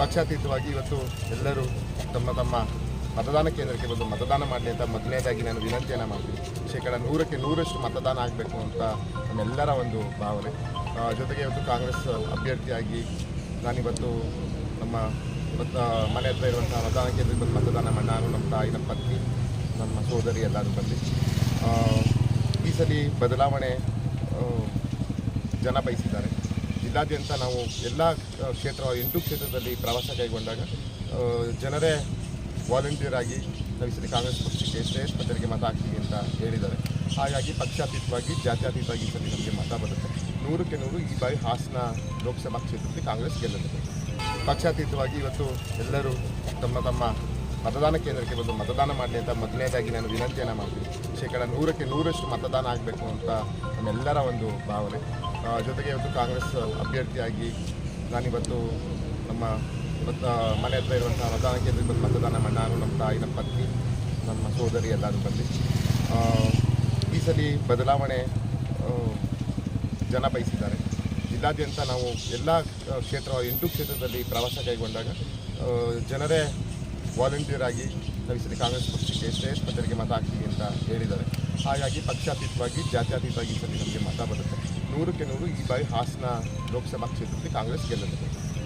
ಪಕ್ಷಾತೀತವಾಗಿ ಇವತ್ತು ಎಲ್ಲರೂ ತಮ್ಮ ತಮ್ಮ ಮತದಾನ ಕೇಂದ್ರಕ್ಕೆ ಬಂದು ಮತದಾನ ಮಾಡಲಿ ಅಂತ ಮೊದಲನೇದಾಗಿ ನಾನು ವಿನಂತಿಯನ್ನು ಮಾಡ್ತೀನಿ. ಶೇಕಡ ನೂರಕ್ಕೆ ನೂರಷ್ಟು ಮತದಾನ ಆಗಬೇಕು ಅಂತ ನಮ್ಮೆಲ್ಲರ ಒಂದು ಭಾವನೆ. ಜೊತೆಗೆ ಇವತ್ತು ಕಾಂಗ್ರೆಸ್ ಅಭ್ಯರ್ಥಿಯಾಗಿ ನಾನಿವತ್ತು ನಮ್ಮ ಮನೆ ಹತ್ರ ಇರುವಂಥ ಮತದಾನ ಕೇಂದ್ರಕ್ಕೆ ಬಂದು ಮತದಾನ ಮಾಡಿ ನಾನು ನಮ್ಮ ತಾಯಿ ನಮ್ಮ ಪತ್ನಿ, ನಮ್ಮ ಸೋದರಿ ಎಲ್ಲರೂ ಬಂದು ಈ ಸಲ ಬದಲಾವಣೆ ಜನ ಬಯಸಿದ್ದಾರೆ. ಜಿಲ್ಲಾದ್ಯಂತ ನಾವು ಎಲ್ಲ ಕ್ಷೇತ್ರ, ಎಂಟು ಕ್ಷೇತ್ರದಲ್ಲಿ ಪ್ರವಾಸ ಕೈಗೊಂಡಾಗ ಜನರೇ ವಾಲಂಟಿಯರ್ ಆಗಿ ನಾವು ಕಾಂಗ್ರೆಸ್ ಪಕ್ಷಕ್ಕೆ ಶ್ರೇಷ್ಠ ಪದರಿಗೆ ಮತ ಹಾಕ್ತೀವಿ ಅಂತ ಹೇಳಿದ್ದಾರೆ. ಹಾಗಾಗಿ ಪಕ್ಷಾತೀತವಾಗಿ, ಜಾತ್ಯಾತೀತವಾಗಿ ಸಲ ನಮಗೆ ಮತ ಬರುತ್ತೆ. ನೂರಕ್ಕೆ ನೂರು ಈ ಬಾರಿ ಹಾಸನ ಲೋಕಸಭಾ ಕ್ಷೇತ್ರದಲ್ಲಿ ಕಾಂಗ್ರೆಸ್ ಗೆಲ್ಲುತ್ತೆ. ಪಕ್ಷಾತೀತವಾಗಿ ಇವತ್ತು ಎಲ್ಲರೂ ತಮ್ಮ ತಮ್ಮ ಮತದಾನ ಕೇಂದ್ರಕ್ಕೆ ಬಂದು ಮತದಾನ ಮಾಡಲಿ ಅಂತ ಮೊದಲನೇದಾಗಿ ನಾನು ವಿನಂತಿಯನ್ನು ಮಾಡ್ತೀನಿ. ಶೇಕಡ ನೂರಕ್ಕೆ ನೂರಷ್ಟು ಮತದಾನ ಆಗಬೇಕು ಅಂತ ನಮ್ಮೆಲ್ಲರ ಒಂದು ಭಾವನೆ. ಜೊತೆಗೆ ಇವತ್ತು ಕಾಂಗ್ರೆಸ್ ಅಭ್ಯರ್ಥಿಯಾಗಿ ನಾನಿವತ್ತು ನಮ್ಮ ಮನೆ ಹತ್ರ ಇರುವಂಥ ಮತದಾನ ಕೇಂದ್ರಕ್ಕೆ ಬಂದು ಮತದಾನ ಮಾಡಿ ನಾನು ನಮ್ಮ ತಾಯಿ, ನಮ್ಮ ಪತ್ನಿ, ನಮ್ಮ ಸೋದರಿ ಎಲ್ಲರೂ ಬಂದು ಈ ಸಲ ಬದಲಾವಣೆ ಜನ ಬಯಸಿದ್ದಾರೆ. ಜಿಲ್ಲಾದ್ಯಂತ ನಾವು ಎಲ್ಲ ಕ್ಷೇತ್ರ, ಎಂಟು ಕ್ಷೇತ್ರದಲ್ಲಿ ಪ್ರವಾಸ ಕೈಗೊಂಡಾಗ ಜನರೇ ವಾಲಂಟಿಯರ್ ಆಗಿ ನಾವು ಈ ಸಲ ಕಾಂಗ್ರೆಸ್ ಪಕ್ಷಕ್ಕೆ ಶ್ರೇಷ್ಠ ಪದರಿಗೆ ಮತ ಹಾಕ್ತೀವಿ ಅಂತ ಹೇಳಿದ್ದಾರೆ. ಹಾಗಾಗಿ ಪಕ್ಷಾತೀತವಾಗಿ, ಜಾತ್ಯಾತೀತವಾಗಿ ಈ ಸಲ ನಮಗೆ ಮತ ಬರುತ್ತೆ. ನೂರಕ್ಕೆ ನೂರು ಈ ಬಾರಿ ಹಾಸನ ಲೋಕಸಭಾ ಕ್ಷೇತ್ರದಲ್ಲಿ ಕಾಂಗ್ರೆಸ್ ಗೆಲ್ಲುತ್ತದೆ